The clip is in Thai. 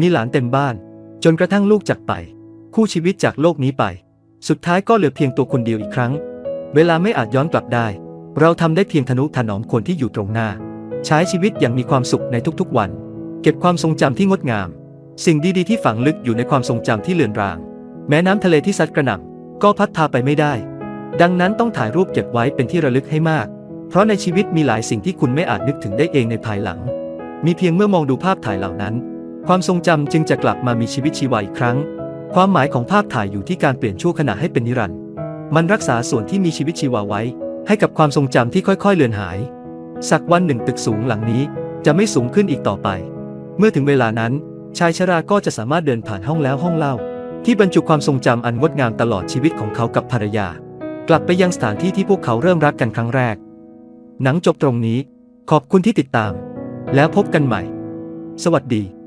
มีหลานเต็มบ้าน จนกระทั่งลูกจากไป คู่ชีวิตจากโลกนี้ไป สุดท้ายก็เหลือเพียงตัวคนเดียวอีกครั้ง เวลาไม่อาจย้อนกลับได้ เราทำได้เพียงทนุถนอมคนที่อยู่ตรงหน้า ใช้ชีวิตอย่างมีความสุขในทุกๆวัน เก็บความทรงจำที่งดงาม สิ่งดีๆที่ฝังลึกอยู่ในความทรงจำที่เลือนราง แม้น้ำทะเลที่ซัดกระหน่ำก็พัดพาไปไม่ได้ ดังนั้นต้องถ่ายรูปเก็บไว้เป็นที่ระลึกให้มาก เพราะในชีวิตมีหลายสิ่งที่คุณไม่อาจนึกถึงได้เองในภายหลัง มีเพียงเมื่อมองดูภาพถ่ายเหล่านั้น ความทรงจำจึงจะกลับมามีชีวิตชีวาอีกครั้ง ความหมายของภาพถ่ายอยู่ที่การเปลี่ยนชั่วขณะให้เป็นนิรันดร์มันรักษาส่วนที่มีชีวิตชีวาไว้ ให้กับความทรงจำที่ค่อยๆเลือนหาย สักวันหนึ่งตึกสูงหลังนี้จะไม่สูงขึ้นอีกต่อไป เมื่อถึงเวลานั้น ชายชราก็จะสามารถเดินผ่านห้องแล้วห้องเล่า ที่บรรจุความทรงจำอันงดงามตลอดชีวิตของเขากับภรรยา กลับไปยังสถานที่ที่พวกเขาเริ่มรักกันครั้งแรก หนังจบตรงนี้ ขอบคุณที่ติดตาม แล้วพบกันใหม่ สวัสดี